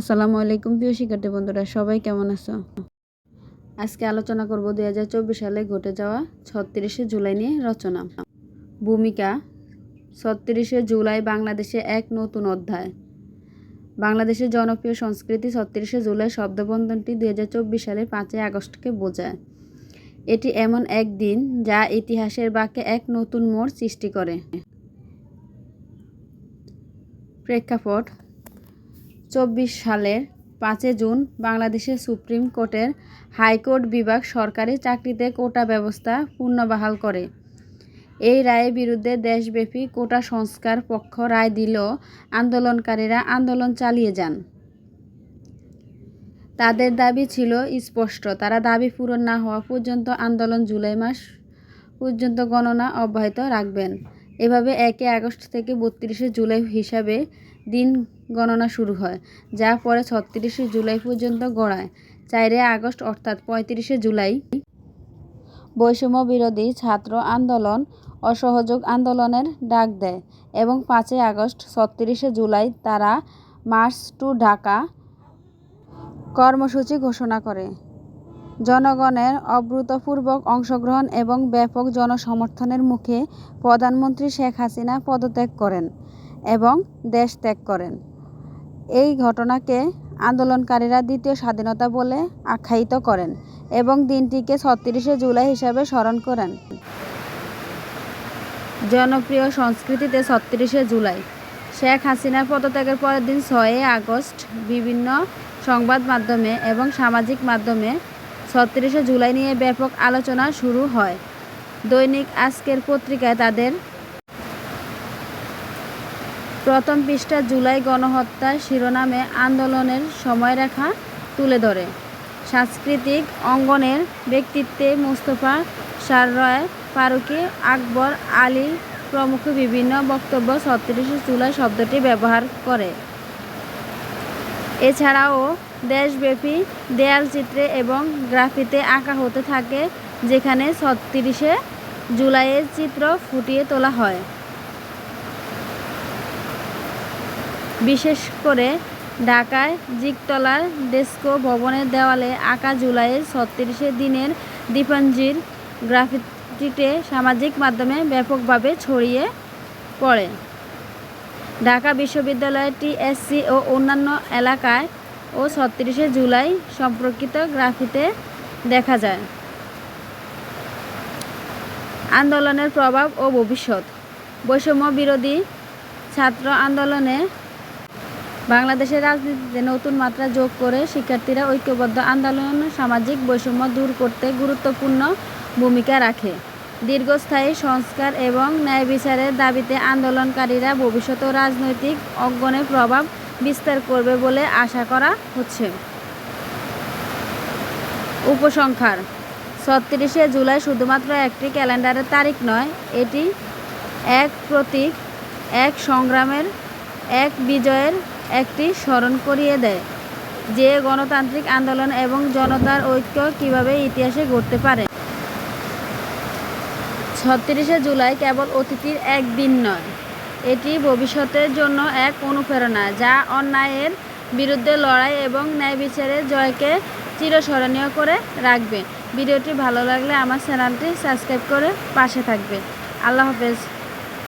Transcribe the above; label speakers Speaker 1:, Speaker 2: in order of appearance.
Speaker 1: আসসালামু আলাইকুম প্রিয় শিক্ষার্থী বন্ধুরা, সবাই কেমন আছো? আজকে আলোচনা করব দুই হাজার চব্বিশ সালে ঘটে যাওয়া ছত্রিশে জুলাই নিয়ে রচনা। ভূমিকা, ছত্রিশে জুলাই বাংলাদেশে এক নতুন অধ্যায়। বাংলাদেশের জনপ্রিয় সংস্কৃতি ছত্রিশে জুলাই শব্দবন্ধনটি দুই হাজার চব্বিশ সালের পাঁচই আগস্টকে বোঝায়। এটি এমন এক দিন যা ইতিহাসের বাক্যে এক নতুন মোড় সৃষ্টি করে। প্রেক্ষাপট চব্বিশ সালের পাঁচই জুন বাংলাদেশের সুপ্রিম কোর্টের হাইকোর্ট বিভাগ সরকারি চাকরিতে কোটা ব্যবস্থা পুনর্বহাল করে। এই রায়ের বিরুদ্ধে দেশব্যাপী কোটা সংস্কার পক্ষ রায় দিলেও আন্দোলনকারীরা আন্দোলন চালিয়ে যান। তাদের দাবি ছিল স্পষ্ট, তারা দাবি পূরণ না হওয়া পর্যন্ত আন্দোলন জুলাই মাস পর্যন্ত গণনা অব্যাহত রাখবেন। এভাবে একে আগস্ট থেকে বত্রিশে জুলাই হিসাবে দিন গণনা শুরু হয়, যা পরে ছত্রিশে জুলাই পর্যন্ত গড়ায়। চারে আগস্ট অর্থাৎ পঁয়ত্রিশে জুলাই বৈষম্য বিরোধী ছাত্র আন্দোলন অসহযোগ আন্দোলনের ডাক দেয় এবং পাঁচই আগস্ট ছত্রিশে জুলাই তারা মার্চ টু ঢাকা কর্মসূচি ঘোষণা করে। জনগণের অভূতপূর্বক অংশগ্রহণ এবং ব্যাপক জনসমর্থনের মুখে প্রধানমন্ত্রী শেখ হাসিনা পদত্যাগ করেন। এবং দেশ ত্যাগ করেন। এই ঘটনাকে আন্দোলনকারীরা দ্বিতীয় স্বাধীনতা বলে আখ্যায়িত করেন এবং দিনটিকে ছত্রিশে জুলাই হিসাবে স্মরণ করেন। জনপ্রিয় সংস্কৃতিতে ছত্রিশে জুলাই। শেখ হাসিনার পদত্যাগের পরের দিন ছয়ই আগস্ট বিভিন্ন সংবাদ মাধ্যমে এবং সামাজিক মাধ্যমে ছত্রিশে জুলাই নিয়ে ব্যাপক আলোচনা শুরু হয়। দৈনিক আজকের পত্রিকায় তাদের প্রথম পৃষ্ঠা জুলাই গণহত্যা শিরোনামে আন্দোলনের সময়রেখা তুলে ধরে। সাংস্কৃতিক অঙ্গনের ব্যক্তিত্বে মোস্তফা সাররয়, ফারুকি আকবর আলী প্রমুখ বিভিন্ন বক্তব্য ছত্রিশে জুলাই শব্দটি ব্যবহার করে। এছাড়াও দেশব্যাপী দেয়ালচিত্রে এবং গ্রাফিতে আঁকা হতে থাকে, যেখানে ছত্রিশে জুলাইয়ের চিত্র ফুটিয়ে তোলা হয়। বিশেষ করে ঢাকায় জিকতলার ডেস্কো ভবনের দেওয়ালে আঁকা জুলাইয়ের ছত্রিশে দিনের দীপাঞ্জির গ্রাফিটিতে সামাজিক মাধ্যমে ব্যাপকভাবে ছড়িয়ে পড়ে। ঢাকা বিশ্ববিদ্যালয়ের টিএসসি ও অন্যান্য এলাকায় ও ছত্রিশে জুলাই সম্পর্কিত গ্রাফিতে দেখা যায়। আন্দোলনের প্রভাব ও ভবিষ্যৎ। বৈষম্য বিরোধী ছাত্র আন্দোলনে বাংলাদেশের রাজনীতিতে নতুন মাত্রা যোগ করে শিক্ষার্থীরা ঐক্যবদ্ধ আন্দোলন সামাজিক বৈষম্য দূর করতে গুরুত্বপূর্ণ ভূমিকা রাখে। দীর্ঘস্থায়ী সংস্কার এবং ন্যায় বিচারের দাবিতে আন্দোলনকারীরা ভবিষ্যতে রাজনৈতিক অঙ্গনে প্রভাব বিস্তার করবে বলে আশা করা হচ্ছে। উপসংখ্যার ছত্রিশে জুলাই শুধুমাত্র একটি ক্যালেন্ডারের তারিখ নয়, এটি এক প্রতীক, এক সংগ্রামের, এক বিজয়ের একটি স্মরণ করিয়ে দেয় যে গণতান্ত্রিক আন্দোলন এবং জনতার ঐক্য কীভাবে ইতিহাসে ঘটতে পারে। ছত্রিশে জুলাই কেবল অতিথির এক দিন নয়, এটি ভবিষ্যতের জন্য এক অনুপ্রেরণা যা অন্যায়ের বিরুদ্ধে লড়াই এবং ন্যায় বিচারের জয়কে চিরস্মরণীয় করে রাখবে। ভিডিওটি ভালো লাগলে আমার চ্যানেলটি সাবস্ক্রাইব করে পাশে থাকবে। আল্লাহ হাফেজ।